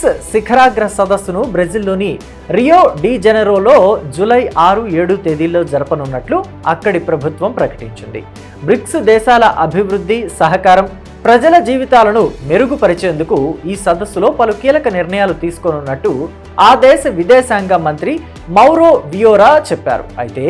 Bricks శిఖరాగ్ర సదస్సును బ్రెజిల్లోని రియో డి జెనెరోలో జూలై ఆరు ఏడు తేదీల్లో జరపనున్నట్లు అక్కడి ప్రభుత్వం ప్రకటించింది. బ్రిక్స్ దేశాల అభివృద్ధి సహకారం ప్రజల జీవితాలను మెరుగుపరిచేందుకు ఈ సదస్సులో పలు కీలక నిర్ణయాలు తీసుకోనున్నట్టు ఆ దేశ విదేశాంగ మంత్రి మౌరో వియోరా చెప్పారు. అయితే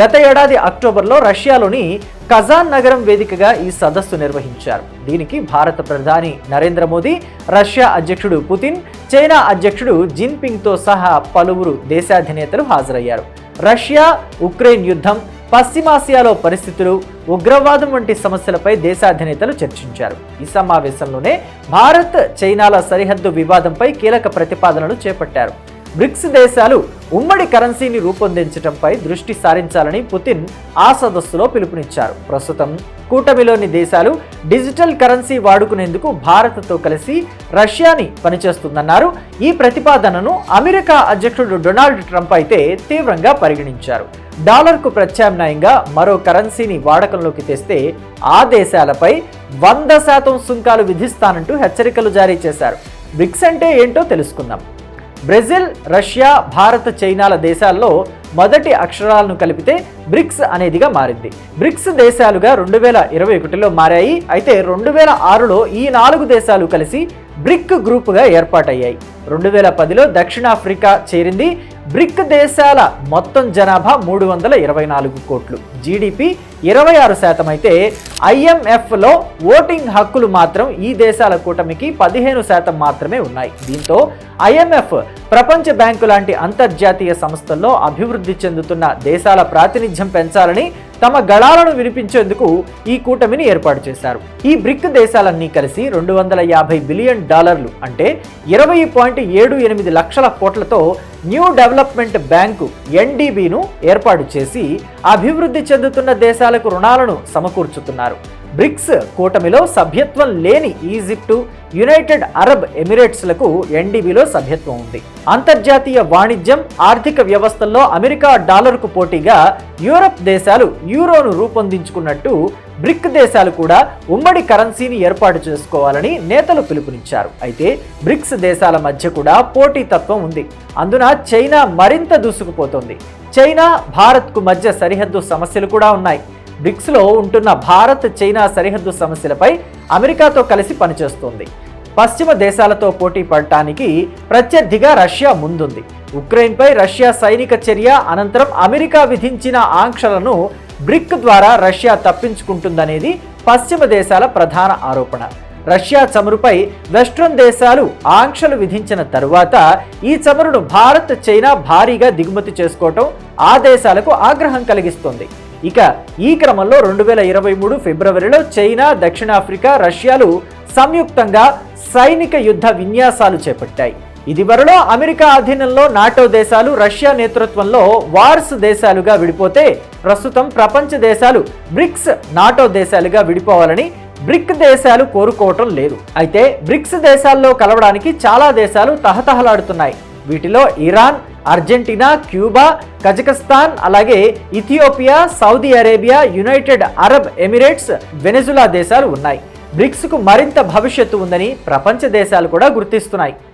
గత ఏడాది అక్టోబర్లో రష్యాలోని కజాన్ నగరం వేదికగా ఈ సదస్సు నిర్వహించారు. దీనికి భారత ప్రధాని నరేంద్ర మోదీ రష్యా అధ్యక్షుడు పుతిన్ చైనా అధ్యక్షుడు జిన్పింగ్తో సహా పలువురు దేశాధినేతలు హాజరయ్యారు. రష్యా ఉక్రెయిన్ యుద్ధం పశ్చిమాసియాలో పరిస్థితులు ఉగ్రవాదం వంటి సమస్యలపై దేశాధినేతలు చర్చించారు. ఈ సమావేశంలోనే భారత్ చైనాల సరిహద్దు వివాదంపై కీలక ప్రతిపాదనలు చేపట్టారు. బ్రిక్స్ దేశాలు ఉమ్మడి కరెన్సీని రూపొందించడంపై దృష్టి సారించాలని పుతిన్ ఆ సదస్సులో పిలుపునిచ్చారు. ప్రస్తుతం కూటమిలోని దేశాలు డిజిటల్ కరెన్సీ వాడుకునేందుకు భారత్తో కలిసి రష్యాని పనిచేస్తుందన్నారు. ఈ ప్రతిపాదనను అమెరికా అధ్యక్షుడు డొనాల్డ్ ట్రంప్ అయితే తీవ్రంగా పరిగణించారు. డాలర్కు ప్రత్యామ్నాయంగా మరో కరెన్సీని వాడకంలోకి తెస్తే ఆ దేశాలపై వంద శాతం సుంకాలు విధిస్తానంటూ హెచ్చరికలు జారీ చేశారు. బ్రిక్స్ అంటే ఏంటో తెలుసుకుందాం. బ్రెజిల్ రష్యా భారత్ చైనాల దేశాల్లో మొదటి అక్షరాలను కలిపితే బ్రిక్స్ అనేదిగా మారింది. బ్రిక్స్ దేశాలుగా రెండు వేల ఇరవై ఒకటిలో మారాయి. అయితే రెండు వేల ఆరులో ఈ నాలుగు దేశాలు కలిసి బ్రిక్ గ్రూపుగా ఏర్పాటయ్యాయి. రెండు వేల పదిలో దక్షిణాఫ్రికా చేరింది. బ్రిక్ దేశాల మొత్తం జనాభా మూడు వందల ఇరవై నాలుగు కోట్లు. జీడిపి ఇరవై ఆరు శాతం అయితే ఐఎంఎఫ్లో ఓటింగ్ హక్కులు మాత్రం ఈ దేశాల కూటమికి పదిహేను శాతం మాత్రమే ఉన్నాయి. దీంతో ఐఎంఎఫ్ ప్రపంచ బ్యాంకు లాంటి అంతర్జాతీయ సంస్థల్లో అభివృద్ధి చెందుతున్న దేశాల ప్రాతినిధ్యం పెంచాలని తమ గళాలను వినిపించేందుకు ఈ కూటమిని ఏర్పాటు చేశారు. ఈ బ్రిక్ దేశాలన్నీ కలిసి రెండు వందల యాభై బిలియన్ డాలర్లు అంటే ఇరవై పాయింట్ ఏడు ఎనిమిది లక్షల కోట్లతో న్యూ డెవలప్మెంట్ బ్యాంకు ఎన్డీబీను ఏర్పాటు చేసి అభివృద్ధి చెందుతున్న దేశాలకు రుణాలను సమకూర్చుతున్నారు. బ్రిక్స్ కూటమిలో సభ్యత్వం లేని ఈజిప్టు యునైటెడ్ అరబ్ ఎమిరేట్స్లకు ఎన్డీబీలో సభ్యత్వం ఉంది. అంతర్జాతీయ వాణిజ్యం ఆర్థిక వ్యవస్థల్లో అమెరికా డాలర్కు పోటీగా యూరప్ దేశాలు యూరోను రూపొందించుకున్నట్టు బ్రిక్ దేశాలు కూడా ఉమ్మడి కరెన్సీని ఏర్పాటు చేసుకోవాలని నేతలు పిలుపునిచ్చారు. అయితే బ్రిక్స్ దేశాల మధ్య కూడా పోటీతత్వం ఉంది. అందున చైనా మరింత దూసుకుపోతోంది. చైనా భారత్కు మధ్య సరిహద్దు సమస్యలు కూడా ఉన్నాయి. బ్రిక్స్లో ఉంటున్న భారత్ చైనా సరిహద్దు సమస్యలపై అమెరికాతో కలిసి పనిచేస్తోంది. పశ్చిమ దేశాలతో పోటీ పడటానికి ప్రత్యర్థిగా రష్యా ముందుంది. ఉక్రెయిన్పై రష్యా సైనిక చర్య అనంతరం అమెరికా విధించిన ఆంక్షలను బ్రిక్ ద్వారా రష్యా తప్పించుకుంటుందనేది పశ్చిమ దేశాల ప్రధాన ఆరోపణ. రష్యా చమురుపై వెస్ట్రన్ దేశాలు ఆంక్షలు విధించిన తరువాత ఈ చమురును భారత్ చైనా భారీగా దిగుమతి చేసుకోవటం ఆ దేశాలకు ఆగ్రహం కలిగిస్తోంది. ఇక ఈ క్రమంలో రెండు వేల ఇరవై మూడు ఫిబ్రవరిలో చైనా దక్షిణాఫ్రికా రష్యాలు సంయుక్తంగా సైనిక యుద్ధ విన్యాసాలు చేపట్టాయి. ఇదివరలో అమెరికా అధీనంలో నాటో దేశాలు రష్యా నేతృత్వంలో వార్స్ దేశాలుగా విడిపోతే ప్రస్తుతం ప్రపంచ దేశాలు బ్రిక్స్ నాటో దేశాలుగా విడిపోవాలని బ్రిక్ దేశాలు కోరుకోవటం లేదు. అయితే బ్రిక్స్ దేశాల్లో కలవడానికి చాలా దేశాలు తహతహలాడుతున్నాయి. వీటిలో ఇరాన్ అర్జెంటీనా క్యూబా కజకస్తాన్ అలాగే Ethiopia Saudi Arabia United Arab Emirates Venezuela దేశాలు ఉన్నాయి. బ్రిక్స్కు మరింత భవిష్యత్తు ఉందని ప్రపంచ దేశాలు కూడా గుర్తిస్తున్నాయి.